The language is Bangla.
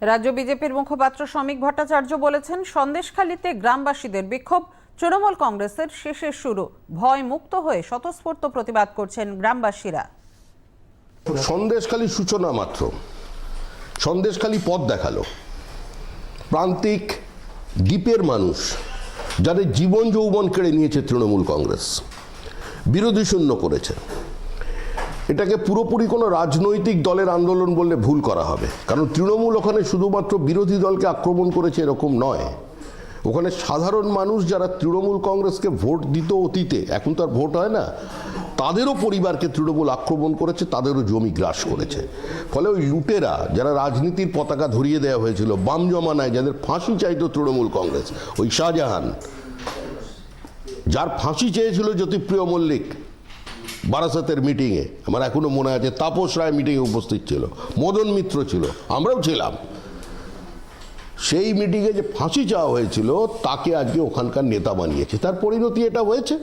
রাজ্য বিজেপির মুখপাত্র শ্রমিক ভট্টাচার্য বলেছেন, সন্দেশখালীতে গ্রামবাসীদের বিক্ষোভ। তৃণমূল কংগ্রেসের শেষের শুরু। ভয় মুক্ত হয়ে স্বতঃস্ফূর্ত প্রতিবাদ করছেন গ্রামবাসীরা। সন্দেশখালী সূচনা মাত্র। সন্দেশখালী পথ দেখাল। প্রান্তিক দ্বীপের মানুষ যাদের জীবন যৌবন কেড়ে নিয়েছে তৃণমূল কংগ্রেস। বিরোধী শূন্য করেছে। এটাকে পুরোপুরি কোনো রাজনৈতিক দলের আন্দোলন বললে ভুল করা হবে। কারণ তৃণমূল ওখানে শুধুমাত্র বিরোধী দলকে আক্রমণ করেছে এরকম নয়। ওখানে সাধারণ মানুষ যারা তৃণমূল কংগ্রেসকে ভোট দিত অতীতে, এখন তো আর ভোট হয় না, তাদেরও পরিবারকে তৃণমূল আক্রমণ করেছে, তাদেরও জমি গ্রাস করেছে। ফলে ওই লুটেরা যারা রাজনীতির পতাকা ধরিয়ে দেওয়া হয়েছিল, বাম জমানায় যাদের ফাঁসি চাইতো তৃণমূল কংগ্রেস, ওই শাহজাহান, যার ফাঁসি চেয়েছিল জ্যোতিপ্রিয় মল্লিক বারাসাতের মিটিংয়ে আমার এখনও মনে আছে, তাপস রায় মিটিংয়ে উপস্থিত ছিল। মদন মিত্র ছিল, আমরাও ছিলাম। সেই মিটিংয়ে যে ফাঁসি চাওয়া হয়েছিল, তাকে আজকে ওখানকার নেতা বানিয়েছে। তার পরিণতি এটা হয়েছে।